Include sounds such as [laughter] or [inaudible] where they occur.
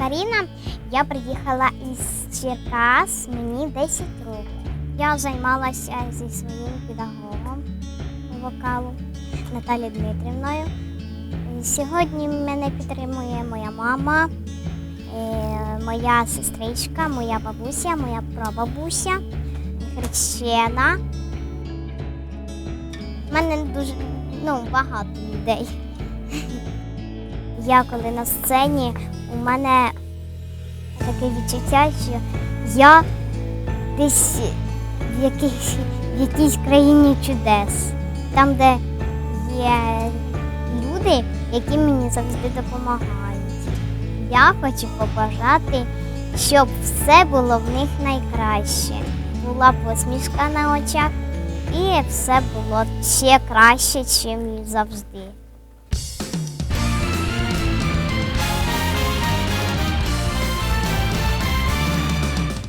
Маріна. Я приїхала із Черкас, мені 10 років. Я займалася зі своїм педагогом вокалу Наталією Дмитрівною. Сьогодні мене підтримує моя мама, е, моя сестричка, моя бабуся, моя прабабуся, хрещена. У мене дуже ну, багато людей. [laughs] Я коли на сцені, у мене таке відчуття, що я десь в якійсь, в якійсь країні чудес, там, де є люди, які мені завжди допомагають. Я хочу побажати, щоб все було в них найкраще. Була посмішка на очах і все було ще краще, ніж завжди.